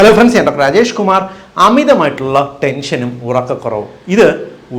Hello friends ഞാൻ doctor Rajesh Kumar. അമിതമായിട്ടുള്ള ടെൻഷനും ഉറക്കക്കുറവും. ഇത്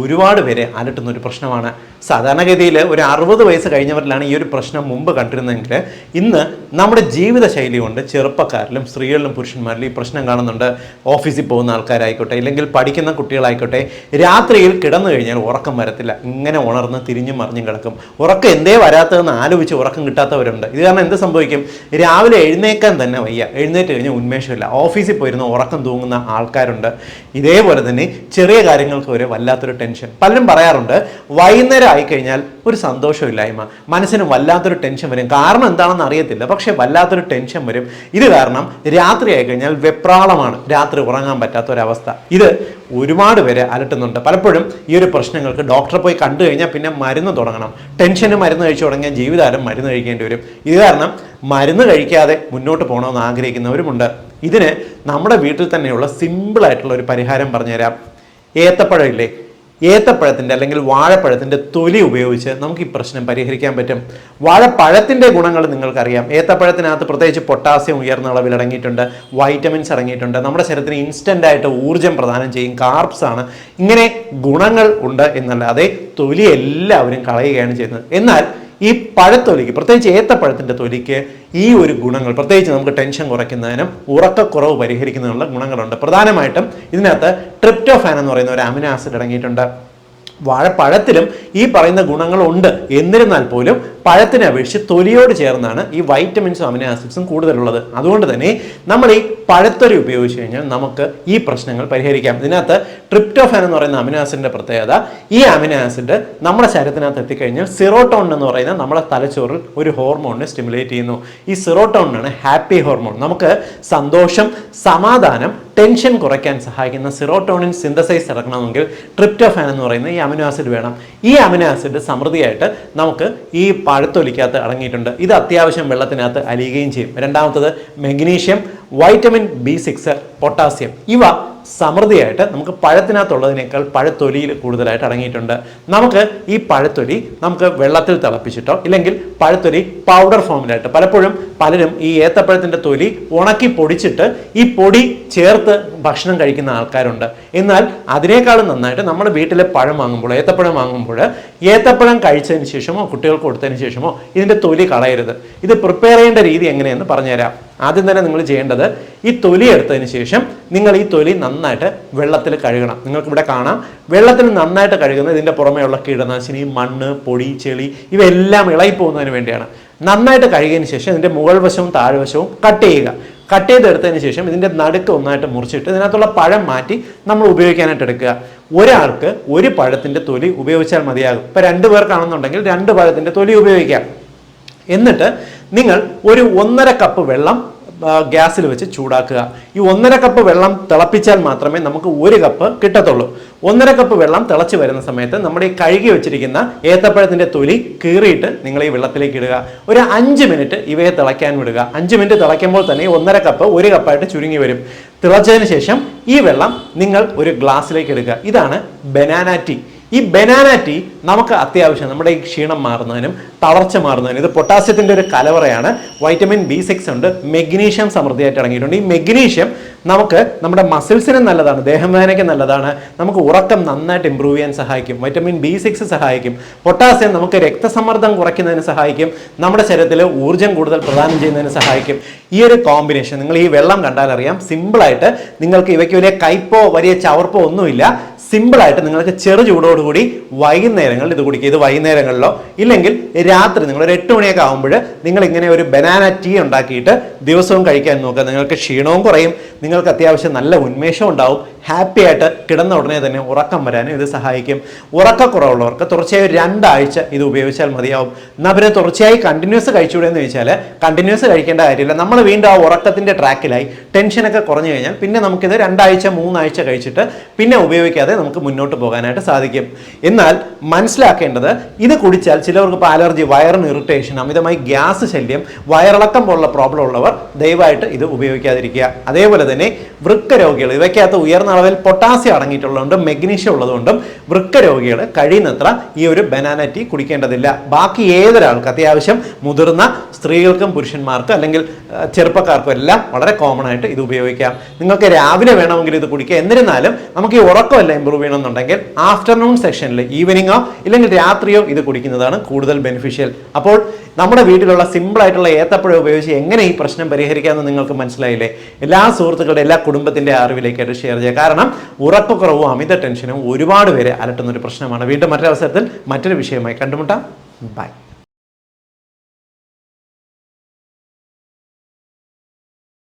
ഒരുപാട് പേരെ അലട്ടുന്ന ഒരു പ്രശ്നമാണ്. സാധാരണഗതിയിൽ ഒരു അറുപത് വയസ്സ് കഴിഞ്ഞവരിലാണ് ഈ ഒരു പ്രശ്നം മുമ്പ് കണ്ടിരുന്നതെങ്കിൽ ഇന്ന് നമ്മുടെ ജീവിതശൈലി കൊണ്ട് ചെറുപ്പക്കാരിലും സ്ത്രീകളിലും പുരുഷന്മാരിലും ഈ പ്രശ്നം കാണുന്നുണ്ട്. ഓഫീസിൽ പോകുന്ന ആൾക്കാരായിക്കോട്ടെ ഇല്ലെങ്കിൽ പഠിക്കുന്ന കുട്ടികളായിക്കോട്ടെ രാത്രിയിൽ കിടന്നു കഴിഞ്ഞാൽ ഉറക്കം വരത്തില്ല. ഇങ്ങനെ ഉണർന്ന് തിരിഞ്ഞും മറിഞ്ഞും കിടക്കും. ഉറക്കം എന്തേ വരാത്തതെന്ന് ആലോചിച്ച് ഉറക്കം കിട്ടാത്തവരുണ്ട്. ഇത് കാരണം എന്ത് സംഭവിക്കും? രാവിലെ എഴുന്നേക്കാൻ തന്നെ വയ്യ. എഴുന്നേറ്റ് കഴിഞ്ഞാൽ ഉന്മേഷമില്ല. ഓഫീസിൽ പോയിരുന്ന ഉറക്കം തൂങ്ങുന്ന ആൾക്കാരുണ്ട്. ഇതേപോലെ തന്നെ ചെറിയ കാര്യങ്ങൾക്ക് വരെ വല്ലാത്തൊരു ടെൻഷൻ. പലരും പറയാറുണ്ട് വൈകുന്നേരം ആയിക്കഴിഞ്ഞാൽ ഒരു സന്തോഷമില്ലായ്മ. മനസ്സിന് വല്ലാത്തൊരു ടെൻഷൻ വരും. കാരണം എന്താണെന്ന് അറിയത്തില്ല. പക്ഷേ വല്ലാത്തൊരു ടെൻഷൻ വരും. ഇത് കാരണം രാത്രി ആയിക്കഴിഞ്ഞാൽ വെപ്രാളമാണ്. രാത്രി ഉറങ്ങാൻ പറ്റാത്ത ഒരവസ്ഥ ഇത് ഒരുപാട് പേരെ അലട്ടുന്നുണ്ട്. പലപ്പോഴും ഈ ഒരു പ്രശ്നങ്ങൾക്ക് ഡോക്ടറെ പോയി കണ്ടു കഴിഞ്ഞാൽ പിന്നെ മരുന്ന് തുടങ്ങണം. ടെൻഷന് മരുന്ന് കഴിച്ചു തുടങ്ങിയാൽ ജീവിതകാലം മരുന്ന് കഴിക്കേണ്ടി വരും. ഇത് കാരണം മരുന്ന് കഴിക്കാതെ മുന്നോട്ട് പോകണമെന്ന് ആഗ്രഹിക്കുന്നവരുമുണ്ട്. ഇതിന് നമ്മുടെ വീട്ടിൽ തന്നെയുള്ള സിമ്പിളായിട്ടുള്ള ഒരു പരിഹാരം പറഞ്ഞുതരാം. ഏത്തപ്പഴം ഇല്ലേ? ഏത്തപ്പഴത്തിന്റെ അല്ലെങ്കിൽ വാഴപ്പഴത്തിന്റെ തൊലി ഉപയോഗിച്ച് നമുക്ക് ഈ പ്രശ്നം പരിഹരിക്കാൻ പറ്റും. വാഴപ്പഴത്തിന്റെ ഗുണങ്ങൾ നിങ്ങൾക്കറിയാം. ഏത്തപ്പഴത്തിനകത്ത് പ്രത്യേകിച്ച് പൊട്ടാസ്യം ഉയർന്ന അളവിൽ അടങ്ങിയിട്ടുണ്ട്. വൈറ്റമിൻസ് അടങ്ങിയിട്ടുണ്ട്. നമ്മുടെ ശരീരത്തിന് ഇൻസ്റ്റന്റ് ആയിട്ട് ഊർജം പ്രദാനം ചെയ്യും. കാർബ്സ് ആണ്. ഇങ്ങനെ ഗുണങ്ങൾ ഉണ്ട് എന്നല്ലാതെ തൊലി എല്ലാവരും കളയുകയാണ് ചെയ്യുന്നത്. എന്നാൽ ഈ പഴത്തൊലിക്ക് പ്രത്യേകിച്ച് ഏത്തപ്പഴത്തിന്റെ തൊലിക്ക് ഈ ഒരു ഗുണങ്ങൾ പ്രത്യേകിച്ച് നമുക്ക് ടെൻഷൻ കുറയ്ക്കുന്നതിനും ഉറക്കക്കുറവ് പരിഹരിക്കുന്നതിനുള്ള ഗുണങ്ങളുണ്ട്. പ്രധാനമായിട്ടും ഇതിനകത്ത് ട്രിപ്റ്റോഫാൻ എന്ന് പറയുന്ന ഒരു അമിനോ ആസിഡ് അടങ്ങിയിട്ടുണ്ട്. വാഴപ്പഴത്തിലും ഈ പറയുന്ന ഗുണങ്ങളുണ്ട്. എന്നിരുന്നാൽ പോലും പഴത്തിനെ അപേക്ഷിച്ച് തൊലിയോട് ചേർന്നാണ് ഈ വൈറ്റമിൻസും അമിനോ ആസിഡ്സും കൂടുതലുള്ളത്. അതുകൊണ്ട് തന്നെ നമ്മൾ ഈ പഴത്തൊലി ഉപയോഗിച്ച് കഴിഞ്ഞാൽ നമുക്ക് ഈ പ്രശ്നങ്ങൾ പരിഹരിക്കാം. ഇതിനകത്ത് ട്രിപ്റ്റോഫാൻ എന്ന് പറയുന്ന അമിനോ ആസിഡിന്റെ പ്രത്യേകത ഈ അമിനോ ആസിഡ് നമ്മുടെ ശരീരത്തിനകത്ത് എത്തിക്കഴിഞ്ഞാൽ സിറോട്ടോൺ എന്ന് പറയുന്ന നമ്മുടെ തലച്ചോറിൽ ഒരു ഹോർമോണിനെ സ്റ്റിമുലേറ്റ് ചെയ്യുന്നു. ഈ സിറോട്ടോണിനാണ് ഹാപ്പി ഹോർമോൺ നമുക്ക് സന്തോഷം സമാധാനം ടെൻഷൻ കുറയ്ക്കാൻ സഹായിക്കുന്ന സിറോട്ടോണിൻ സിന്തസൈസ് നടക്കണമെങ്കിൽ ട്രിപ്റ്റോഫാൻ എന്ന് പറയുന്ന ഈ അമിനോ ആസിഡ് വേണം. ഈ അമിനോ ആസിഡ് സമൃദ്ധിയായിട്ട് നമുക്ക് ഈ പഴുത്തൊലിക്കകത്ത് അടങ്ങിയിട്ടുണ്ട്. ഇത് അത്യാവശ്യം വെള്ളത്തിനകത്ത് അലിയുകയും ചെയ്യും. രണ്ടാമത്തത് magnesium vitamin B six potassium. ഇവ സമൃദ്ധിയായിട്ട് നമുക്ക് പഴത്തിനകത്തുള്ളതിനേക്കാൾ പഴത്തൊലിയിൽ കൂടുതലായിട്ട് അടങ്ങിയിട്ടുണ്ട്. നമുക്ക് ഈ പഴത്തൊലി നമുക്ക് വെള്ളത്തിൽ തിളപ്പിച്ചിട്ടോ ഇല്ലെങ്കിൽ പഴത്തൊലി പൗഡർ ഫോമിലായിട്ട് പലപ്പോഴും പലരും ഈ ഏത്തപ്പഴത്തിന്റെ തൊലി ഉണക്കി പൊടിച്ചിട്ട് ഈ പൊടി ചേർത്ത് ഭക്ഷണം കഴിക്കുന്ന ആൾക്കാരുണ്ട്. എന്നാൽ അതിനേക്കാളും നന്നായിട്ട് നമ്മുടെ വീട്ടിലെ പഴം വാങ്ങുമ്പോൾ ഏത്തപ്പഴം വാങ്ങുമ്പോൾ ഏത്തപ്പഴം കഴിച്ചതിന് ശേഷമോ കുട്ടികൾക്ക് കൊടുത്തതിന് ശേഷമോ ഇതിന്റെ തൊലി കളയരുത്. ഇത് പ്രിപ്പയർ ചെയ്യേണ്ട രീതി എങ്ങനെയെന്ന് പറഞ്ഞുതരാം. ആദ്യം തന്നെ നിങ്ങൾ ചെയ്യേണ്ടത് ഈ തൊലി എടുത്തതിന് ശേഷം നിങ്ങൾ ഈ തൊലി നന്നായിട്ട് വെള്ളത്തിൽ കഴുകണം. നിങ്ങൾക്ക് ഇവിടെ കാണാം. വെള്ളത്തിൽ നന്നായിട്ട് കഴുകുന്നത് ഇതിന്റെ പുറമെയുള്ള കീടനാശിനി മണ്ണ് പൊടി ചെളി ഇവയെല്ലാം ഇളകിപ്പോകുന്നതിന് വേണ്ടിയാണ്. നന്നായിട്ട് കഴുകിയതിന് ശേഷം ഇതിന്റെ മുകൾ വശവും താഴ്വശവും കട്ട് ചെയ്യുക. കട്ട് ചെയ്തെടുത്തതിന് ശേഷം ഇതിന്റെ നടുക്ക് ഒന്നായിട്ട് മുറിച്ചിട്ട് ഇതിനകത്തുള്ള പഴം മാറ്റി നമ്മൾ ഉപയോഗിക്കാനായിട്ട് എടുക്കുക. ഒരാൾക്ക് ഒരു പഴത്തിന്റെ തൊലി ഉപയോഗിച്ചാൽ മതിയാകും. ഇപ്പം രണ്ട് പേർക്കാണെന്നുണ്ടെങ്കിൽ രണ്ട് പഴത്തിന്റെ തൊലി ഉപയോഗിക്കാം. എന്നിട്ട് നിങ്ങൾ ഒരു ഒന്നര കപ്പ് വെള്ളം ഗ്യാസിൽ വെച്ച് ചൂടാക്കുക. ഈ ഒന്നര കപ്പ് വെള്ളം തിളപ്പിച്ചാൽ മാത്രമേ നമുക്ക് ഒരു കപ്പ് കിട്ടത്തുള്ളൂ. ഒന്നര കപ്പ് വെള്ളം തിളച്ച് വരുന്ന സമയത്ത് നമ്മുടെ ഈ കഴുകി വെച്ചിരിക്കുന്ന ഏത്തപ്പഴത്തിന്റെ തൊലി കീറിയിട്ട് നിങ്ങൾ ഈ വെള്ളത്തിലേക്ക് ഇടുക. ഒരു അഞ്ച് മിനിറ്റ് ഇവയെ തിളയ്ക്കാൻ വിടുക. അഞ്ച് മിനിറ്റ് തിളയ്ക്കുമ്പോൾ തന്നെ ഒന്നര കപ്പ് ഒരു കപ്പായിട്ട് ചുരുങ്ങി വരും. തിളച്ചതിന് ശേഷം ഈ വെള്ളം നിങ്ങൾ ഒരു ഗ്ലാസ്സിലേക്ക് എടുക്കുക. ഇതാണ് ബനാന ടീ ഈ ബനാന ടീ നമുക്ക് അത്യാവശ്യം നമ്മുടെ ഈ ക്ഷീണം മാറുന്നതിനും തളർച്ച മാറുന്നതിനും ഇത് പൊട്ടാസ്യത്തിന്റെ ഒരു കലവറയാണ്. വൈറ്റമിൻ ബി സിക്സ് ഉണ്ട്. മെഗ്നീഷ്യം സമൃദ്ധിയായിട്ട് അടങ്ങിയിട്ടുണ്ട് ഈ മെഗ്നീഷ്യം നമുക്ക് നമ്മുടെ മസിൽസിനും നല്ലതാണ് ദേഹവേദനയ്ക്ക് നല്ലതാണ്. നമുക്ക് ഉറക്കം നന്നായിട്ട് ഇമ്പ്രൂവ് ചെയ്യാൻ സഹായിക്കും. വൈറ്റമിൻ ബി സിക്സ് സഹായിക്കും. പൊട്ടാസ്യം നമുക്ക് രക്തസമ്മർദ്ദം കുറയ്ക്കുന്നതിന് സഹായിക്കും. നമ്മുടെ ശരീരത്തിൽ ഊർജം കൂടുതൽ പ്രദാനം ചെയ്യുന്നതിന് സഹായിക്കും. ഈ ഒരു കോമ്പിനേഷൻ നിങ്ങൾ ഈ വെള്ളം കണ്ടാൽ അറിയാം സിമ്പിളായിട്ട് നിങ്ങൾക്ക് ഇവയ്ക്ക് വലിയ കയ്പോ വലിയ ചവർപ്പോ ഒന്നുമില്ല. സിമ്പിളായിട്ട് നിങ്ങൾക്ക് ചെറു ചൂടോടുകൂടി വൈകുന്നേരങ്ങളിൽ ഇത് കുടിക്കുക. ഇത് വൈകുന്നേരങ്ങളിലോ ഇല്ലെങ്കിൽ രാത്രി നിങ്ങൾ ഒരു എട്ട് മണിയൊക്കെ ആകുമ്പോൾ നിങ്ങൾ ഇങ്ങനെ ഒരു ബനാന ടീ ഉണ്ടാക്കിയിട്ട് ദിവസവും കഴിക്കാൻ നോക്കുക. നിങ്ങൾക്ക് ക്ഷീണവും കുറയും. നിങ്ങൾക്ക് അത്യാവശ്യം നല്ല ഉന്മേഷവും ഉണ്ടാവും. ഹാപ്പി ആയിട്ട് കിടന്ന ഉടനെ തന്നെ ഉറക്കം വരാനും ഇത് സഹായിക്കും. ഉറക്കക്കുറവുള്ളവർക്ക് തുടർച്ചയായി രണ്ടാഴ്ച ഇത് ഉപയോഗിച്ചാൽ മതിയാവും. എന്നാൽ പിന്നെ തുടർച്ചയായി കണ്ടിന്യൂസ് കഴിച്ചുകൂടെ എന്ന് ചോദിച്ചാൽ കണ്ടിന്യൂസ് കഴിക്കേണ്ട കാര്യമില്ല. നമ്മൾ വീണ്ടും ആ ഉറക്കത്തിന്റെ ട്രാക്കിലായി ടെൻഷനൊക്കെ കുറഞ്ഞു കഴിഞ്ഞാൽ പിന്നെ നമുക്കിത് രണ്ടാഴ്ച മൂന്നാഴ്ച കഴിച്ചിട്ട് പിന്നെ ഉപയോഗിക്കാതെ നമുക്ക് മുന്നോട്ട് പോകാനായിട്ട് സാധിക്കും. എന്നാൽ മനസ്സിലാക്കേണ്ടത് ഇത് കുടിച്ചാൽ ചിലവർക്ക് ഇപ്പോൾ അലർജി വയറിന് ഇറിറ്റേഷൻ അമിതമായി ഗ്യാസ് ശല്യം വയറിളക്കം പോലുള്ള പ്രോബ്ലം ഉള്ളവർ ദയവായിട്ട് ഇത് ഉപയോഗിക്കാതിരിക്കുക. അതേപോലെ തന്നെ വൃക്ക രോഗികൾ ഇവയ്ക്കകത്ത് ഉയർന്ന അളവിൽ പൊട്ടാസ്യം അടങ്ങിയിട്ടുള്ളതുകൊണ്ടും മെഗ്നീഷ്യം ഉള്ളതുകൊണ്ടും വൃക്ക രോഗികൾ കഴിയുന്നത്ര ഈ ഒരു ബനാന ടീ കുടിക്കേണ്ടതില്ല. ബാക്കി ഏതൊരാൾക്ക് അത്യാവശ്യം മുതിർന്ന സ്ത്രീകൾക്കും പുരുഷന്മാർക്കും അല്ലെങ്കിൽ ചെറുപ്പക്കാർക്കും എല്ലാം വളരെ കോമൺ ആയിട്ട് ഇത് ഉപയോഗിക്കാം. നിങ്ങൾക്ക് രാവിലെ വേണമെങ്കിൽ ഇത് കുടിക്കുക എന്നിരുന്നാലും നമുക്ക് ഈ ഉറക്കമല്ല ഇമ്പ്രൂവ് ചെയ്യണമെന്നുണ്ടെങ്കിൽ ആഫ്റ്റർനൂൺ സെക്ഷനിൽ ഈവനിങ്ങോ ഇല്ലെങ്കിൽ രാത്രിയോ ഇത് കുടിക്കുന്നതാണ് കൂടുതൽ ബെനിഫിഷ്യൽ അപ്പോൾ നമ്മുടെ വീട്ടിലുള്ള സിമ്പിളായിട്ടുള്ള ഏത്തപ്പഴം ഉപയോഗിച്ച് എങ്ങനെ ഈ പ്രശ്നം പരിഹരിക്കാമെന്ന് നിങ്ങൾക്ക് മനസ്സിലായില്ലേ? എല്ലാ സുഹൃത്തുക്കളുടെ എല്ലാ കുടുംബത്തിന്റെ അറിവിലേക്കായിട്ട് ഷെയർ ചെയ്യുക കാരണം ഉറക്കക്കുറവും അമിത ടെൻഷനും ഒരുപാട് പേരെ അലട്ടുന്ന ഒരു പ്രശ്നമാണ്. വീണ്ടും മറ്റൊരവസരത്തിൽ മറ്റൊരു വിഷയമായി കണ്ടുമുട്ടാം. ബൈ